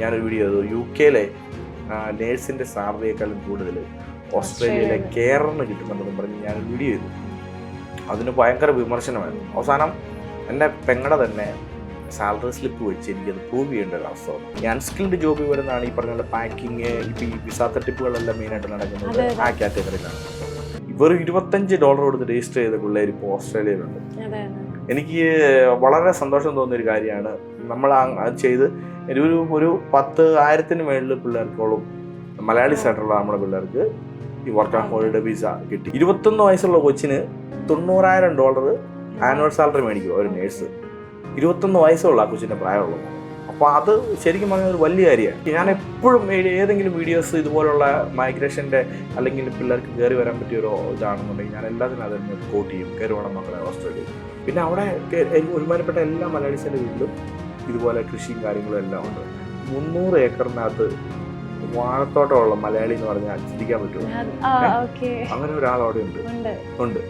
ഞാനൊരു വീഡിയോ ചെയ്തു. യു കെയിലെ നേഴ്സിന്റെ സാലറിയേക്കാളും കൂടുതൽ ഓസ്ട്രേലിയയിലെ കേരളം കെയറിന് കിട്ടുന്നുണ്ടെന്ന് പറഞ്ഞ് ഞാനൊരു വീഡിയോ ചെയ്തു. അതിന് ഭയങ്കര വിമർശനമായിരുന്നു. അവസാനം എന്റെ പെങ്ങടെ തന്നെ സാലറി സ്ലിപ്പ് വെച്ച് എനിക്കത് പ്രൂവ് ചെയ്യേണ്ട ഒരു അവസ്ഥ ഞാൻ സ്കിൽഡ് ജോബ് ജോബിൽ വരുന്നതാണ് ഈ പറഞ്ഞ പാക്കിങ് ഇപ്പം ഈ വിസ തട്ടിപ്പുകളെല്ലാം മെയിനായിട്ട് നടക്കുന്നത്. ആ കാറ്റഗറിയിലാണ് ഇവർ ഇരുപത്തഞ്ച് ഡോളർ കൊടുത്ത് രജിസ്റ്റർ ചെയ്ത പിള്ളേർ ഇപ്പോൾ ഓസ്ട്രേലിയയിലുണ്ട്. എനിക്ക് വളരെ സന്തോഷം തോന്നിയ ഒരു കാര്യമാണ് നമ്മൾ ആ- അത് ചെയ്ത് ഒരു ഒരു- പത്ത് ആയിരത്തിന് മേളിൽ പിള്ളേർക്കോളും മലയാളീസ് ആയിട്ടുള്ള നമ്മുടെ പിള്ളേർക്ക് ഈ വർക്ക് ആൻഡ് ഹോളിഡേ വിസ കിട്ടി. ഇരുപത്തൊന്ന് വയസ്സുള്ള കൊച്ചിന് തൊണ്ണൂറായിരം ഡോളർ ആനുവൽ സാലറി മേടിക്കും ഒരു നേഴ്സ് ഇരുപത്തൊന്ന് വയസ്സുള്ള ആ കൊച്ചിന്റെ പ്രായമുള്ളൂ. അപ്പോൾ അത് ശരിക്കും പറഞ്ഞാൽ ഒരു വലിയ കാര്യമാണ്. ഞാൻ എപ്പോഴും ഏതെങ്കിലും വീഡിയോസ് ഇതുപോലുള്ള മൈഗ്രേഷന്റെ അല്ലെങ്കിൽ പിള്ളേർക്ക് കയറി വരാൻ പറ്റിയ ഒരു ഇതാണെന്നുണ്ടെങ്കിൽ ഞാൻ എല്ലാത്തിനും അതിന് കോട്ട് ചെയ്യും. കയറി വേണം മക്കളെ ഓസ്ട്രേലിയ പിന്നെ അവിടെ ഒരുമാനപ്പെട്ട എല്ലാ മലയാളീസിന്റെ വീട്ടിലും ഇതുപോലെ കൃഷിയും കാര്യങ്ങളും എല്ലാം ഉണ്ട്. മുന്നൂറ് ഏക്കറിനകത്ത് വാഴത്തോട്ടമുള്ള മലയാളി എന്ന് പറഞ്ഞാൽ ചിന്തിക്കാൻ പറ്റുമോ? അങ്ങനെ ഒരാൾ അവിടെ ഉണ്ട്. ഉണ്ട്.